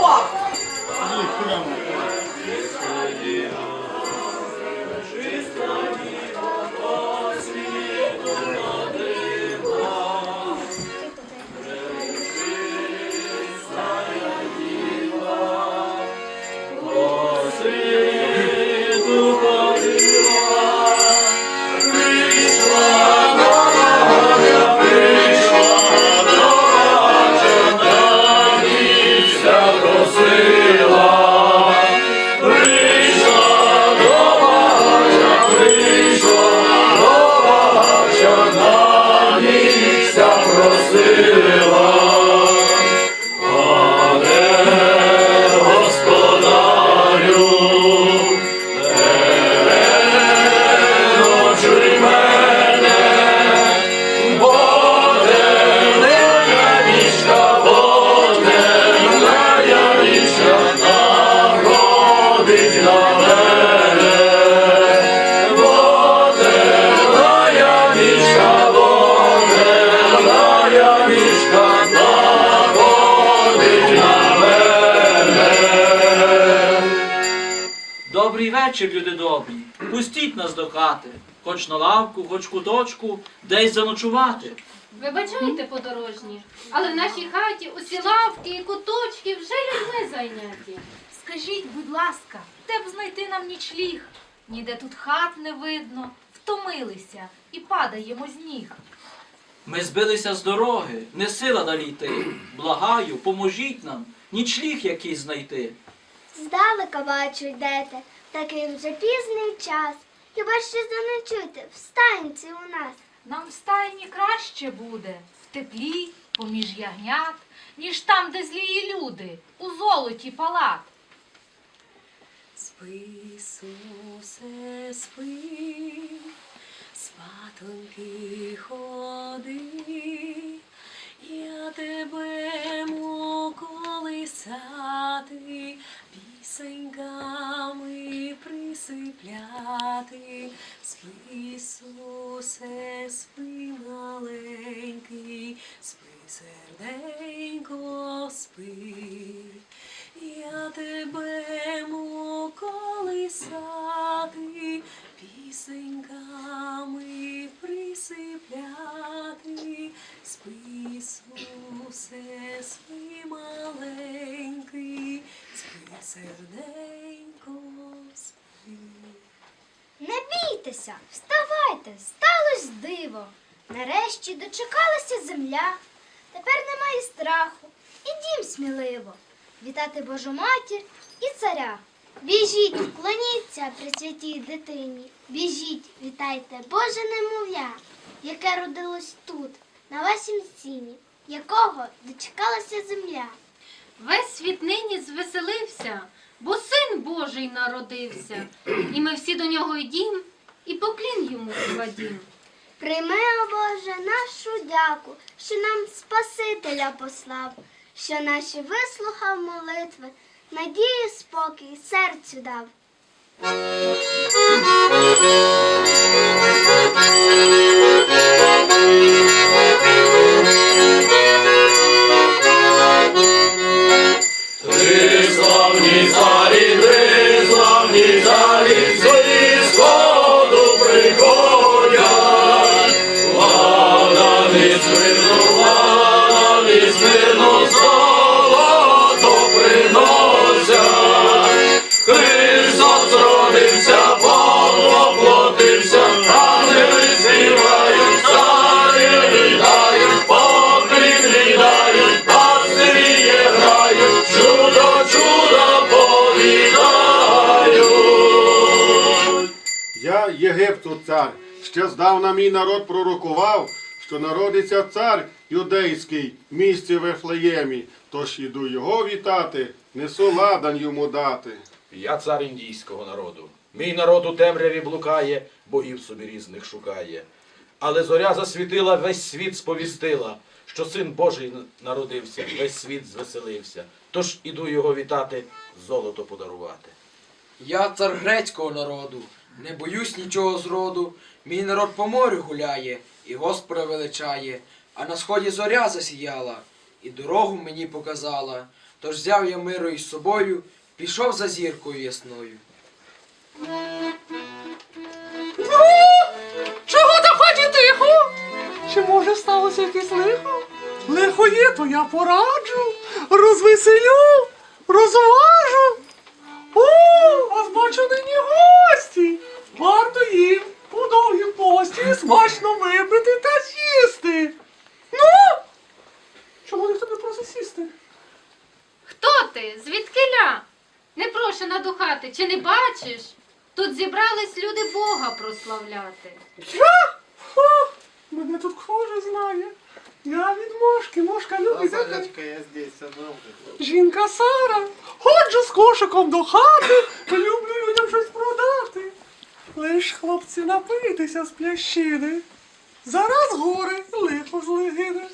우와. 아주 예쁘게 Добрий вечір, люди добрі. Пустіть нас до хати, хоч на лавку, хоч куточку, десь заночувати. Вибачайте, подорожні, але в нашій хаті усі лавки і куточки вже людьми зайняті. Скажіть, будь ласка, де б знайти нам нічліг? Ніде тут хат не видно, втомилися і падаємо з ніг. Ми збилися з дороги, не сила далі йти. Благаю, поможіть нам, нічліг якийсь знайти. Здалека бачу йдете, такий вже пізний час. Хіба що заночуйте в станці у нас. Нам в стайні краще буде, в теплі, поміж ягнят, ніж там, де злії люди, у золоті палат. Спи, Ісусе, спи, спатоньки ходи, я тебе мо колисати, присипляти. Спи, Ісусе, спи, маленький, спи, серденько, спи. Я тебе колисати, пісеньками присипляти. Спи, Ісусе, спи, маленький, серденько, спи. Не бійтеся, вставайте, сталося диво. Нарешті дочекалася земля. Тепер немає страху. Ідім сміливо. Вітати Божу матір і царя. Біжіть, вклоніться присвятій дитині. Біжіть, вітайте Боже немовля, яке родилось тут, на вашім сіні, якого дочекалася земля. Весь світ нині звеселився, бо син Божий народився. І ми всі до нього йдім, і поклін йому кладім. Прийми, о Боже, нашу дяку, що нам Спасителя послав, що наші вислухав молитви, надію, спокій серцю дав. Три цар. Ще здавна мій народ пророкував, що народиться цар юдейський в місті Вифлеємі. Тож іду його вітати, несу ладан йому дати. Я цар індійського народу. Мій народ у темряві блукає, богів собі різних шукає. Але зоря засвітила, весь світ сповістила, що син Божий народився, весь світ звеселився. Тож іду його вітати, золото подарувати. Я цар грецького народу, не боюсь нічого зроду. Мій народ по морю гуляє і Господа величає, а на сході зоря засіяла, і дорогу мені показала. Тож взяв я миру із собою, пішов за зіркою ясною. Чого там хаті тихо? Чи може сталося якесь лихо? Лихо є, то я пораджу, розвеселю, розважу. О, вас бачу нині гості. Варто їм по довгім пості смачно випити та сісти. Ну, чому ніхто не просить сісти? Хто ти? Звідкиля? Непрошена до хати, чи не бачиш? Тут зібрались люди Бога прославляти. Що? Ха, мене тут хуже знає. Я від мошки, мошка любить. я здесь, Жінка Сара, ходжу з кошиком до хати, люблю людям щось продати. Лиш хлопці напитися з плящини. Зараз гори лихо злигине.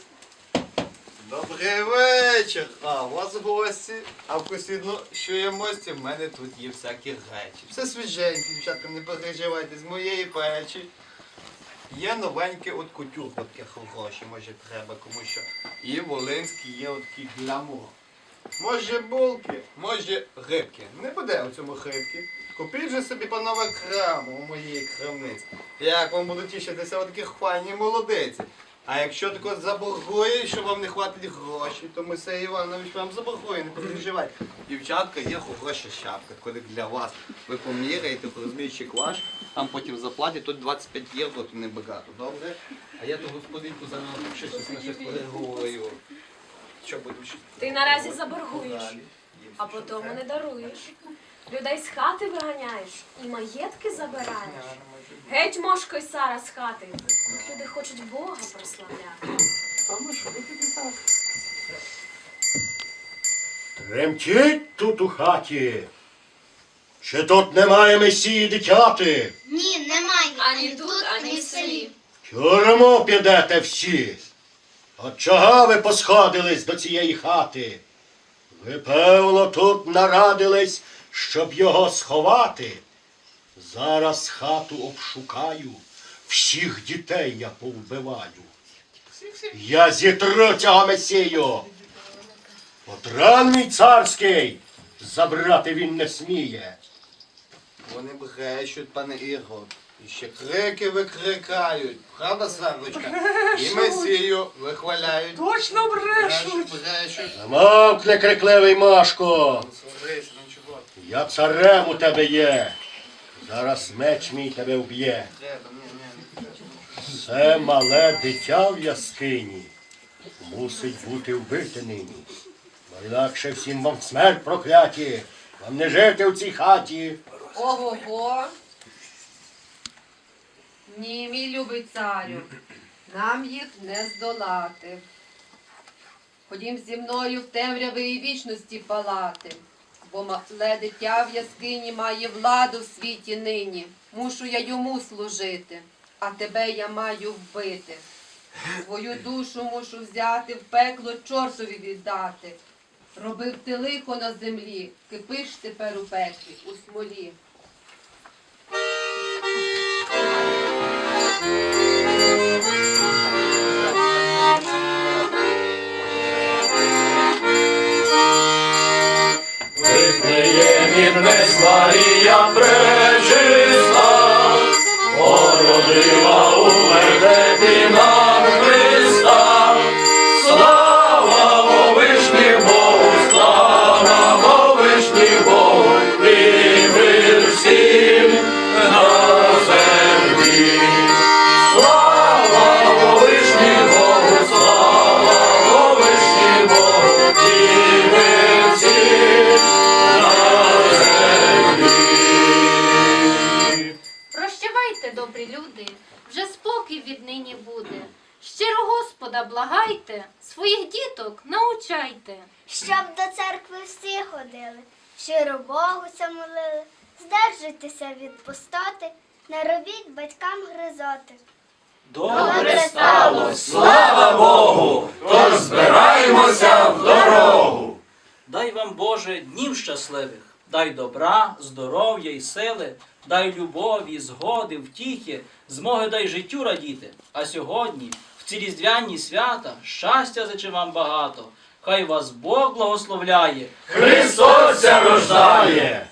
Добрий вечір! А, у вас гості, а вкусідно, що є мості, в мене тут є всякі речі. Все свіженьке, дівчатка, не переживайте, з моєї печі. Є новеньке от кутюрка, таке хороше, може треба комусь що. І волинський є от такий глямур. Може булки, може рибки. Не буде у цьому рибки. Купіть же собі панове краму у моїй крамниці. Як вам будуть тішитися от такі хвайні молодиці. А якщо тако заборгує, що вам не хватить грошей, то Мойсей Іванович вам заборгує, не переживайте. Дівчатка, є хороша шапка, коли для вас. Ви поміряєте, розмірчик ваш, там потім заплатять, тут 25 євро, то небагато, добре? А я ту господинку зараз щось на щось переговорю. Що ще? Ти наразі заборгуєш, а потім не даруєш. Людей з хати виганяєш і маєтки забираєш. Геть мошко й Сара з хати. Тут люди хочуть Бога прославляти. А ми що, так? Тремтіть тут у хаті. Чи тут немає месії дитяти? Ні, немає. Ані тут, ані в селі. Тюрму підете всі. От чого ви посходились до цієї хати? Ви, певно, тут нарадились, щоб його сховати. Зараз хату обшукаю, всіх дітей я повбиваю. Я зітру цього месію. Отран мій царський, забрати він не сміє. Вони брешуть, пане Ігор. І ще крики викрикають. Правда, Сарочка? І Месію вихваляють. Точно брешуть. Брешуть. Замовкни, крикливий Машко. Я царем у тебе є. Зараз меч мій тебе вб'є. Це мале дитя в яскині. Мусить бути вбите нині. Бо інакше всім вам смерть прокляті. Вам не жити в цій хаті. Ого-го. Ні, мій любий царю, нам їх не здолати. Ходім зі мною в темряви і вічності палати, бо мале дитя в яскині має владу в світі нині. Мушу я йому служити, а тебе я маю вбити. Твою душу мушу взяти, в пекло чортові віддати. Робив ти лихо на землі, кипиш тепер у пеклі, у смолі. Вифлеємі внесла Марія пречиста, породила у благайте, своїх діток научайте. Щоб до церкви всі ходили, щиро Богу молили, здержуйтеся від пустоти, не робіть батькам гризоти. Добре сталося. Слава Богу! Тож збираємося в дорогу. Дай вам, Боже, днів щасливих, дай добра, здоров'я і сили, дай любові, згоди, втіхи, змоги дай життю радіти. А сьогодні, ці різдвяні свята, щастя зачи вам багато. Хай вас Бог благословляє. Христос рождає!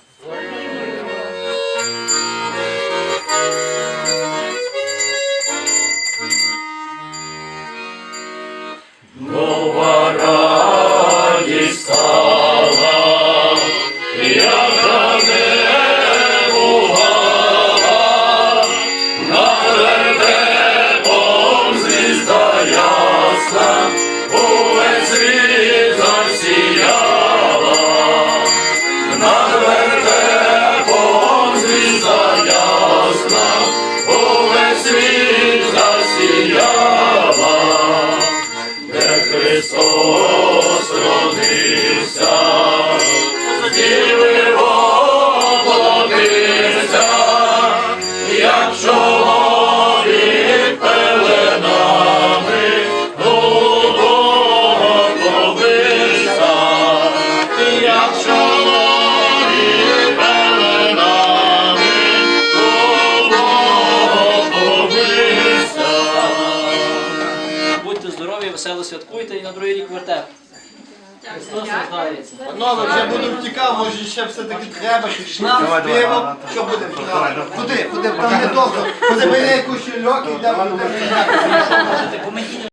Христос родився, діви святкуйте і на другий рік вертеп. Христос рождається. Панове, вже буду втікав, може ще все-таки треба, шнапс, пиво, що буде? Куди? Куди? Там не добре. Куди мене якусь льоки, йдемо, буде? По мені